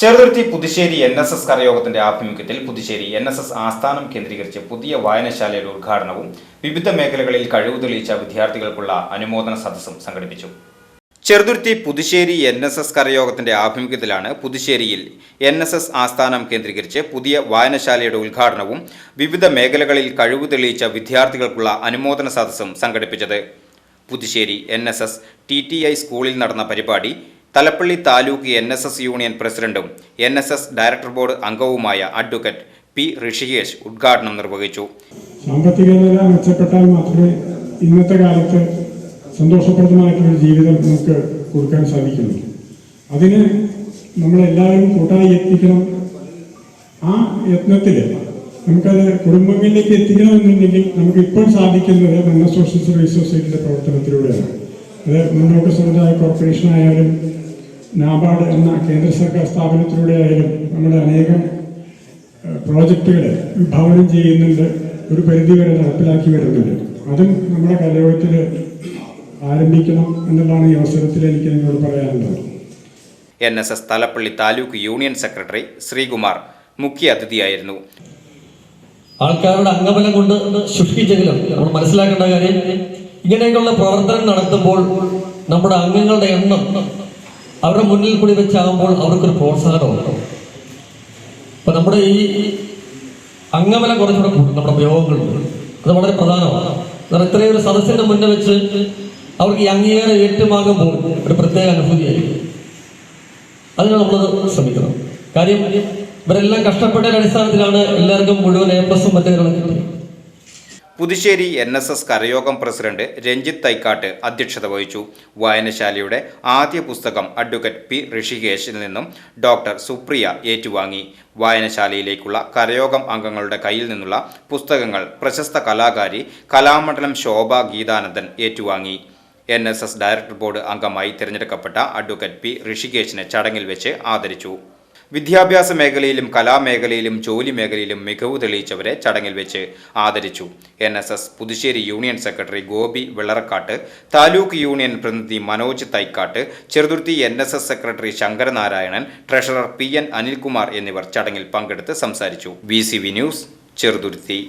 Cheruthuruthy Puthussery N S S കരയോഗത്തിന്റെ ആഭിമുഖ്യത്തിൽ Puthussery N S S ആസ്ഥാനം കേന്ദ്രീകരിച്ച് പുതിയ വായനശാലയുടെ ഉദ്ഘാടനവും വിവിധ മേഖലകളിൽ കഴിവ് തെളിയിച്ച വിദ്യാർത്ഥികൾക്കുള്ള അനുമോദന സദസ്സും സംഘടിപ്പിച്ചു. Cheruthuruthy Puthussery N S S കരയോഗത്തിന്റെ ആഭിമുഖ്യത്തിലാണ് പുതുശ്ശേരിയിൽ എൻ എസ് എസ് ആസ്ഥാനം കേന്ദ്രീകരിച്ച് പുതിയ വായനശാലയുടെ ഉദ്ഘാടനവും വിവിധ മേഖലകളിൽ കഴിവ് തെളിയിച്ച വിദ്യാർത്ഥികൾക്കുള്ള അനുമോദന സദസ്സും സംഘടിപ്പിച്ചത്. Puthussery N S S T T I സ്കൂളിൽ നടന്ന പരിപാടി Thalappilly taluk N S S union പ്രസിഡന്റും N S S director board അംഗവുമായ അഡ്വക്കേറ്റ് പി ഋഷികേഷ് ഉദ്ഘാടനം നിർവഹിച്ചു. സാമ്പത്തിക നില മെച്ചപ്പെട്ടാൽ മാത്രമേ ഇന്നത്തെ കാലത്ത് സന്തോഷപ്രദമായിട്ടുള്ള ജീവിതം നമുക്ക് കൊടുക്കാൻ സാധിക്കുള്ളൂ. അതിന് നമ്മളെല്ലാവരും കൂട്ടായി യത്നിക്കണം ആ യത്നത്തിൽ നമുക്കത് കുടുംബങ്ങളിലേക്ക് എത്തിക്കണമെന്നുണ്ടെങ്കിൽ നമുക്ക് ഇപ്പോൾ സാധിക്കുന്നത് നമ്മുടെ സോഷ്യൽ സർവീസ് സൊസൈറ്റിയുടെ പ്രവർത്തനത്തിലൂടെയാണ്. അത് മുന്നോട്ട് സമുദായ കോർപ്പറേഷൻ ആയാലും നാബാർഡ് എന്ന കേന്ദ്ര സർക്കാർ സ്ഥാപനത്തിലൂടെ ആയാലും നമ്മുടെ അനേകം പ്രോജക്റ്റുകൾ വിഭാവനം ചെയ്യുന്നുണ്ട്. ഒരു പരിധിവരെ നടപ്പിലാക്കി വരുന്നുണ്ട്. അതും നമ്മുടെ കലയോഗത്തിൽ ആരംഭിക്കണം എന്നുള്ളതാണ് ഈ അവസരത്തിൽ എനിക്ക് നിങ്ങളോട് പറയാനുള്ളത്. N S S Thalappilly taluk union secretary Sreekumar മുഖ്യ അതിഥിയായിരുന്നു ആൾക്കാരുടെ അംഗബലം കൊണ്ട് സൃഷ്ടിച്ചെങ്കിലും നമ്മൾ മനസ്സിലാക്കേണ്ട കാര്യം ഇങ്ങനെയൊക്കെയുള്ള പ്രവർത്തനം നടത്തുമ്പോൾ നമ്മുടെ അംഗങ്ങളുടെ എണ്ണം അവരുടെ മുന്നിൽ കൂടി വെച്ചാകുമ്പോൾ അവർക്കൊരു പ്രോത്സാഹനമുണ്ട്. അപ്പൊ നമ്മുടെ ഈ അംഗബലം കുറച്ചുകൂടെ കൂടും. നമ്മുടെ പ്രയോഗങ്ങളിൽ അത് വളരെ പ്രധാനമാണ്. കാരണം ഇത്രയും ഒരു സദസ്സിന്റെ മുന്നിൽ വെച്ച് അവർക്ക് ഈ അംഗീകാരം ഏറ്റുമാകുമ്പോൾ ഒരു പ്രത്യേക അനുഭൂതിയായിരിക്കും. അതിന് നമ്മളത് ശ്രമിക്കണം. കാര്യം ഇവരെല്ലാം കഷ്ടപ്പെട്ട അടിസ്ഥാനത്തിലാണ് എല്ലാവർക്കും മുഴുവൻ എ പ്ലസും മറ്റേ കിട്ടുന്നത് പുതുശ്ശേരി എൻ എസ് എസ് കരയോഗം പ്രസിഡന്റ് രഞ്ജിത്ത് തൈക്കാട്ട് അധ്യക്ഷത വഹിച്ചു. വായനശാലയുടെ ആദ്യ പുസ്തകം അഡ്വക്കേറ്റ് പി ഋഷികേശിൽ നിന്നും ഡോക്ടർ സുപ്രിയ ഏറ്റുവാങ്ങി. വായനശാലയിലേക്കുള്ള കരയോഗം അംഗങ്ങളുടെ കയ്യിൽ നിന്നുള്ള പുസ്തകങ്ങൾ പ്രശസ്ത കലാകാരി കലാമണ്ഡലം ശോഭ ഗീതാനന്ദൻ ഏറ്റുവാങ്ങി. N S S director board അംഗമായി തിരഞ്ഞെടുക്കപ്പെട്ട അഡ്വക്കേറ്റ് പി ഋഷികേശിനെ ചടങ്ങിൽ വെച്ച് ആദരിച്ചു. വിദ്യാഭ്യാസ മേഖലയിലും കലാമേഖലയിലും ജോലി മേഖലയിലും മികവ് തെളിയിച്ചവരെ ചടങ്ങിൽ വെച്ച് ആദരിച്ചു. N S Puthussery union secretary Gopi Vellarakkad taluk union പ്രതിനിധി Manoj Thaikkat Cheruthuruthy N secretary Sankaranarayanan treasurer P N Anilkumar എന്നിവർ ചടങ്ങിൽ പങ്കെടുത്ത് സംസാരിച്ചു. V news Cheruthuruthy.